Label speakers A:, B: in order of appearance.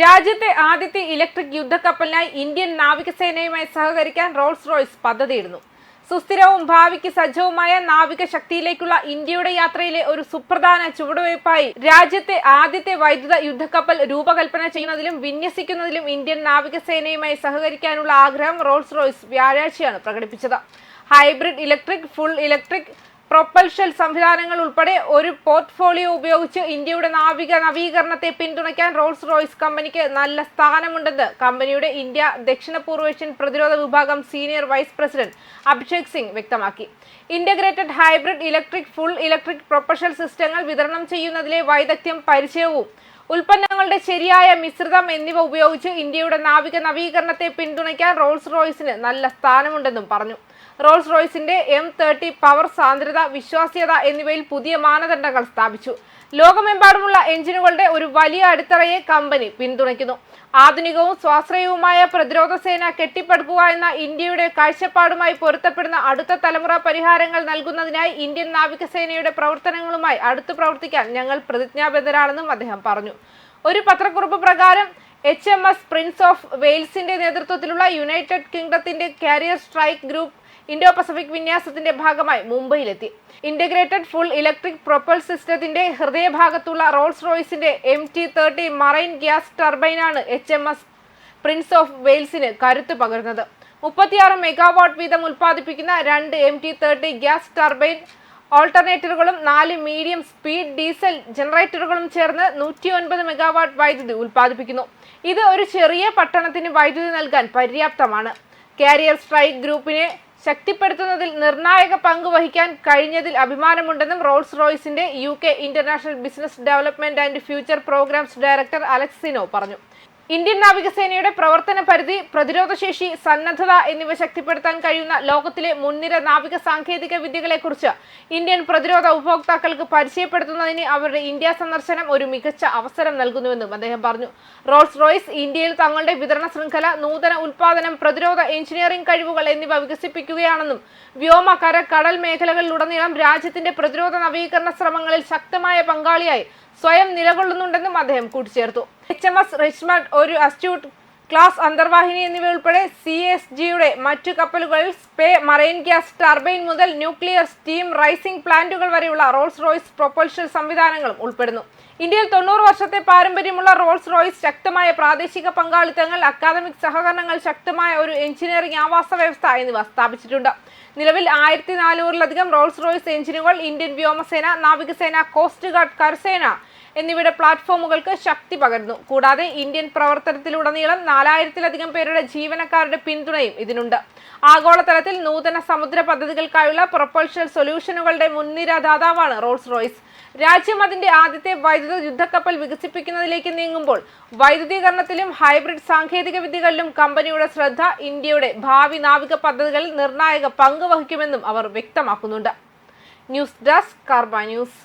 A: രാജ്യത്തെ ആദ്യത്തെ electric യുദ്ധക്കപ്പലിനായി Indian നാവികസേനയുമായി സഹകരിക്കാൻ റോൾസ് റോയ്സ് പദ്ധതിയിടുന്നു. സുസ്ഥിരവും ഭാവിക്ക് സജ്ജവുമായ നാവിക ശക്തിയിലേക്കുള്ള ഇന്ത്യയുടെ യാത്രയിലെ ഒരു സുപ്രധാന ചുവടുവയ്പായി രാജ്യത്തെ ആദ്യത്തെ വൈദ്യുത യുദ്ധക്കപ്പൽ രൂപകൽപ്പന ചെയ്യുന്നതിലും വിന്യസിക്കുന്നതിലും ഇന്ത്യൻ നാവികസേനയുമായി സഹകരിക്കാനുള്ള ആഗ്രഹം റോൾസ് റോയ്സ് വ്യാഴാഴ്ചയാണ് പ്രകടിപ്പിച്ചത്. Hybrid electric full electric propulsion സംവിധാനങ്ങൾ ഉൾപ്പെടെ ഒരു പോർട്ട്ഫോളിയോ ഉപയോഗിച്ച് ഇന്ത്യയുടെ നാവിക നവീകരണത്തെ പിന്തുണയ്ക്കാൻ റോൾസ് റോയ്സ് കമ്പനിക്ക് നല്ല സ്ഥാനമുണ്ടെന്ന് കമ്പനിയുടെ ഇന്ത്യ ദക്ഷിണ പൂർവേഷ്യൻ പ്രതിരോധ വിഭാഗം senior vice president Abhishek Singh വ്യക്തമാക്കി. Integrated hybrid electric full electric propulsion സിസ്റ്റങ്ങൾ വിതരണം ചെയ്യുന്നതിലെ വൈദഗ്ധ്യം പരിചയവും ഉൽപ്പന്നങ്ങളുടെ ശരിയായ മിശ്രിതം എന്നിവ ഉപയോഗിച്ച് ഇന്ത്യയുടെ നാവിക നവീകരണത്തെ പിന്തുണയ്ക്കാൻ റോൾസ് റോയ്സിന് നല്ല സ്ഥാനമുണ്ടെന്നും പറഞ്ഞു. റോൾസ് റോയ്സിന്റെ എം തേർട്ടി പവർ സാന്ദ്രത വിശ്വാസ്യത എന്നിവയിൽ പുതിയ മാനദണ്ഡങ്ങൾ സ്ഥാപിച്ചു. ലോകമെമ്പാടുമുള്ള എഞ്ചിനുകളുടെ ഒരു വലിയ അടിത്തറയെ കമ്പനി പിന്തുണയ്ക്കുന്നു. ആധുനികവും സ്വാശ്രയവുമായ പ്രതിരോധ സേന കെട്ടിപ്പടുക്കുക എന്ന ഇന്ത്യയുടെ കാഴ്ചപ്പാടുമായി പൊരുത്തപ്പെടുന്ന അടുത്ത തലമുറ പരിഹാരങ്ങൾ നൽകുന്നതിനായി ഇന്ത്യൻ നാവികസേനയുടെ പ്രവർത്തനങ്ങളുമായി അടുത്തു പ്രവർത്തിക്കാൻ ഞങ്ങൾ പ്രതിജ്ഞാബദ്ധരാണെന്നും അദ്ദേഹം പറഞ്ഞു. ഒരു പത്രക്കുറിപ്പ് പ്രകാരം H M S prince of വെയിൽസിന്റെ നേതൃത്വത്തിലുള്ള United കിങ്ഡത്തിന്റെ carrier strike group Indo Pacific വിന്യാസത്തിന്റെ ഭാഗമായി മുംബൈയിലെത്തി. ഇന്റഗ്രേറ്റഡ് ഫുൾ ഇലക്ട്രിക് പ്രൊപ്പൽ സിസ്റ്റത്തിന്റെ ഹൃദയഭാഗത്തുള്ള Rolls റോയ്സിന്റെ M T thirty marine gas ടർബൈനാണ് H M S prince of വെയിൽസിന് കരുത്ത് പകരുന്നത്. മുപ്പത്തിയാറ് മെഗാവാട്ട് വീതം ഉൽപ്പാദിപ്പിക്കുന്ന രണ്ട് M T thirty gas turbine ഓൾട്ടർനേറ്ററുകളും നാല് മീഡിയം സ്പീഡ് ഡീസൽ ജനറേറ്ററുകളും ചേർന്ന് നൂറ്റി ഒൻപത് മെഗാവാട്ട് വൈദ്യുതി ഉൽപ്പാദിപ്പിക്കുന്നു. ഇത് ഒരു ചെറിയ പട്ടണത്തിന് വൈദ്യുതി നൽകാൻ പര്യാപ്തമാണ്. കാരിയർ സ്ട്രൈക്ക് ഗ്രൂപ്പിനെ ശക്തിപ്പെടുത്തുന്നതിൽ നിർണായക പങ്ക് വഹിക്കാൻ കഴിഞ്ഞതിൽ അഭിമാനമുണ്ടെന്നും Rolls റോയ്സിന്റെ U K international business development and future programs director അലക്സിനോ പറഞ്ഞു. ഇന്ത്യൻ നാവികസേനയുടെ പ്രവർത്തന പരിധി പ്രതിരോധശേഷി സന്നദ്ധത എന്നിവ ശക്തിപ്പെടുത്താൻ കഴിയുന്ന ലോകത്തിലെ മുൻനിര നാവിക സാങ്കേതിക വിദ്യകളെക്കുറിച്ച് ഇന്ത്യൻ പ്രതിരോധ ഉപഭോക്താക്കൾക്ക് പരിചയപ്പെടുത്തുന്നതിന് അവരുടെ ഇന്ത്യ സന്ദർശനം ഒരു മികച്ച അവസരം നൽകുന്നുവെന്നും അദ്ദേഹം പറഞ്ഞു. റോൾസ് റോയ്സ് ഇന്ത്യയിൽ തങ്ങളുടെ വിതരണ ശൃംഖല നൂതന ഉൽപാദനം പ്രതിരോധ എഞ്ചിനീയറിംഗ് കഴിവുകൾ എന്നിവ വികസിപ്പിക്കുകയാണെന്നും വ്യോമ കര കടൽ മേഖലകളിലുടനീളം രാജ്യത്തിന്റെ പ്രതിരോധ നവീകരണ ശ്രമങ്ങളിൽ ശക്തമായ പങ്കാളിയായി സ്വയം നിലകൊള്ളുന്നുണ്ടെന്നും അദ്ദേഹം കൂട്ടിച്ചേർത്തു. എച്ച് എം എസ് റിച്ച്മണ്ട് ഒരു അസ്റ്റ്യൂട്ട് ക്ലാസ് അന്തർവാഹിനി എന്നിവ ഉൾപ്പെടെ സി എസ് ജിയുടെ മറ്റു കപ്പലുകൾ സ്പേ മറൈൻ ഗ്യാസ് ടർബൈൻ മുതൽ ന്യൂക്ലിയർ സ്റ്റീം റൈസിംഗ് പ്ലാന്റുകൾ വരെയുള്ള റോൾസ് റോയ്സ് പ്രൊപ്പൽഷൻ സംവിധാനങ്ങളും ഉൾപ്പെടുന്നു. ഇന്ത്യയിൽ തൊണ്ണൂറ് വർഷത്തെ പാരമ്പര്യമുള്ള റോൾസ് റോയ്സ് ശക്തമായ പ്രാദേശിക പങ്കാളിത്തങ്ങൾ അക്കാദമിക് സഹകരണങ്ങൾ ശക്തമായ ഒരു എഞ്ചിനീയറിംഗ് ആവാസ വ്യവസ്ഥ എന്നിവ സ്ഥാപിച്ചിട്ടുണ്ട്. നിലവിൽ ആയിരത്തി നാനൂറിലധികം റോൾസ് റോയ്സ് എഞ്ചിനുകൾ ഇന്ത്യൻ വ്യോമസേന നാവികസേന കോസ്റ്റ് ഗാർഡ് കരസേന എന്നിവയുടെ പ്ലാറ്റ്ഫോമുകൾക്ക് ശക്തി പകരുന്നു. കൂടാതെ ഇന്ത്യൻ പ്രവർത്തനത്തിലുടനീളം നാലായിരത്തിലധികം പേരുടെ ജീവനക്കാരുടെ പിന്തുണയും ഇതിനുണ്ട്. ആഗോളതലത്തിൽ നൂതന സമുദ്ര പദ്ധതികൾക്കായുള്ള പ്രൊപ്പൽഷൻ സൊല്യൂഷനുകളുടെ മുൻനിര ദാതാവാണ് റോൾസ് റോയ്സ് രാജ്യം അതിന്റെ ആദ്യത്തെ വൈദ്യുത യുദ്ധക്കപ്പൽ വികസിപ്പിക്കുന്നതിലേക്ക് നീങ്ങുമ്പോൾ വൈദ്യുതീകരണത്തിലും ഹൈബ്രിഡ് സാങ്കേതിക വിദ്യകളിലും കമ്പനിയുടെ ശ്രദ്ധ ഇന്ത്യയുടെ ഭാവി നാവിക പദ്ധതികളിൽ നിർണായക പങ്ക് വഹിക്കുമെന്നും അവർ വ്യക്തമാക്കുന്നുണ്ട്. ന്യൂസ് ഡെസ്ക് കാർബ ന്യൂസ്.